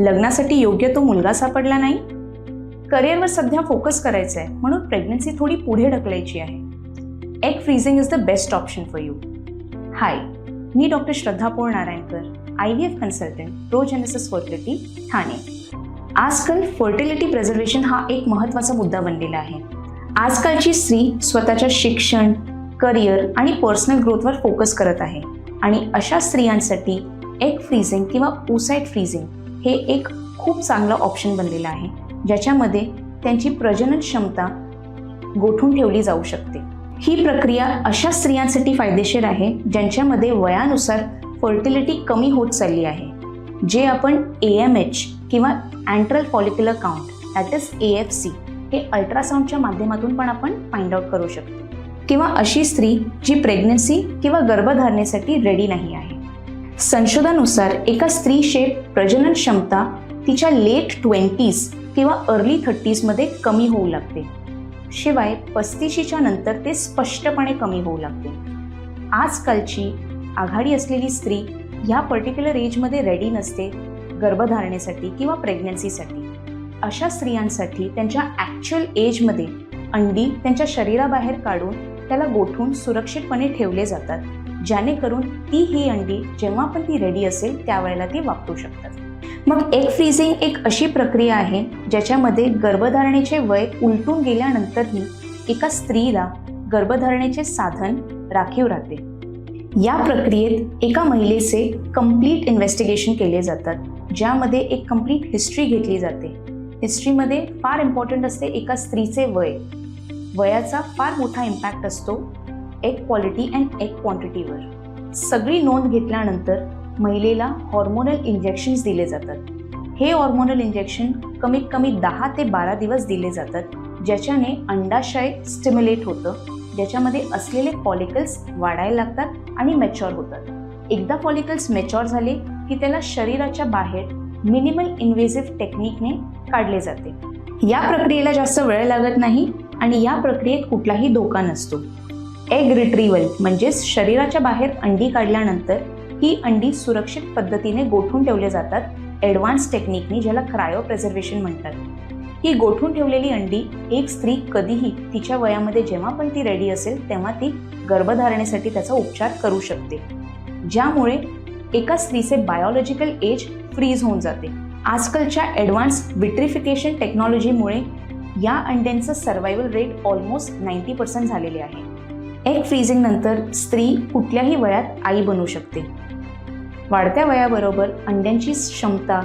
लग्नासाठी योग्य तो मुलगा सापडला नाही? करिअरवर सध्या फोकस करायचा आहे म्हणून प्रेग्नन्सी थोडी पुढे ढकलायची आहे. Egg freezing is the best option for you hi me doctor Shraddha Pol Narayankar I V F consultant Progenesis fertility Thane. आजकाल फर्टिलिटी प्रिझर्वेशन हा एक महत्त्वाचा मुद्दा बनलेला आहे. आजकालची स्त्री स्वतःच्या शिक्षण करिअर आणि पर्सनल ग्रोथवर फोकस करत आहे. आणि अशा स्त्रियांसाठी एग फ्रीझिंग किंवा ओसाईट फ्रीझिंग हे एक खूप चांगलं ऑप्शन बनलेलं आहे ज्याच्यामध्ये त्यांची प्रजनन क्षमता गोठून ठेवली जाऊ शकते. ही प्रक्रिया अशा स्त्रियांसाठी फायदेशीर आहे ज्यांच्यामध्ये वयानुसार फर्टिलिटी कमी होत चालली आहे जे आपण ए एम एच किंवा antral follicular count that is A F C हे अल्ट्रासाऊंडच्या माध्यमातून पण आपण फाइंड आउट करू शकतो. किंवा अशी स्त्री जी प्रेग्नन्सी किंवा गर्भधारणेसाठी रेडी नाही आहे. संशोधनानुसार एका स्त्रीचे प्रजनन क्षमता तिच्या लेट ट्वेंटीज किंवा अर्ली थर्टीजमध्ये कमी होऊ लागते. शिवाय पस्तीशीच्या नंतर ते स्पष्टपणे कमी होऊ लागते. आजकालची आघाडी असलेली स्त्री ह्या पर्टिक्युलर एजमध्ये रेडी नसते गर्भधारणेसाठी किंवा प्रेग्नन्सीसाठी अशा स्त्रियांसाठी त्यांच्या ॲक्च्युअल एजमध्ये अंडी त्यांच्या शरीराबाहेर काढून त्याला गोठून सुरक्षितपणे ठेवले जातात. जेणेकरून ती ही अंडी जेव्हा पण ती रेडी असेल त्यावेळेला ती वापरू शकतात. मग एग फ्रीझिंग एक अशी प्रक्रिया आहे ज्याच्यामध्ये गर्भधारणेचे वय उलटून गेल्यानंतरही एका स्त्रीला गर्भधारणेचे साधन राखीव राहते. या प्रक्रियेत एका महिलेचे कंप्लीट इन्व्हेस्टिगेशन केले जातात ज्यामध्ये एक कंप्लीट हिस्ट्री घेतली जाते. हिस्ट्रीमध्ये फार इम्पॉर्टंट असते एका स्त्रीचे वय. वयाचा फार मोठा इम्पॅक्ट असतो एक क्वालिटी अँड एग क्वांटिटीवर सगळी नोंद घेतल्यानंतर महिलेला हॉर्मोनल इंजेक्शन्स दिले जातात. हे हॉर्मोनल इंजेक्शन कमीत कमी दहा ते बारा दिवस दिले जातात ज्याच्याने अंडाशय स्टिम्युलेट होतं ज्याच्यामध्ये असलेले फॉलिकल्स वाढायला लागतात आणि मॅच्युअर होतात. एकदा फॉलिकल्स मॅच्युअर झाले की त्याला शरीराच्या बाहेर मिनिमल इन्व्हेसिव्ह टेक्निकने काढले जाते. या प्रक्रियेला जास्त वेळ लागत नाही आणि या प्रक्रियेत कुठलाही धोका नसतो. एग रिट्रीवल म्हणजेच शरीराच्या बाहेर अंडी काढल्यानंतर ही अंडी सुरक्षित पद्धतीने गोठून ठेवले जातात. ॲडव्हान्स टेक्निकनी ज्याला क्रायो प्रिझर्वेशन म्हणतात. ही गोठून ठेवलेली अंडी एक स्त्री कधीही तिच्या वयामध्ये जेव्हा पण ती रेडी असेल तेव्हा ती गर्भधारणेसाठी त्याचा उपचार करू शकते. ज्यामुळे एका स्त्रीचे बायोलॉजिकल एज फ्रीज होऊन जाते. आजकालच्या ॲडव्हान्स विट्रिफिकेशन टेक्नॉलॉजीमुळे या अंड्यांचं survival rate almost ninety percent झालेले आहे. एग फ्रीझिंग नंतर स्त्री कुठल्याही वयात आई बनू शकते. वाढत्या वयाबरोबर अंड्यांची क्षमता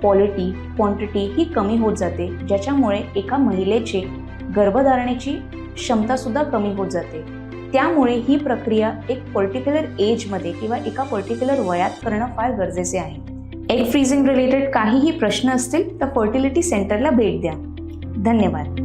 क्वालिटी क्वांटिटी ही कमी होत जाते ज्याच्यामुळे एका महिलेचे गर्भधारणेची क्षमतासुद्धा कमी होत जाते. त्यामुळे ही प्रक्रिया एक पर्टिक्युलर एजमध्ये किंवा एका पर्टिक्युलर वयात करणं फार गरजेचे आहे. एग फ्रीझिंग रिलेटेड काहीही प्रश्न असतील तर फर्टिलिटी सेंटरला भेट द्या. धन्यवाद.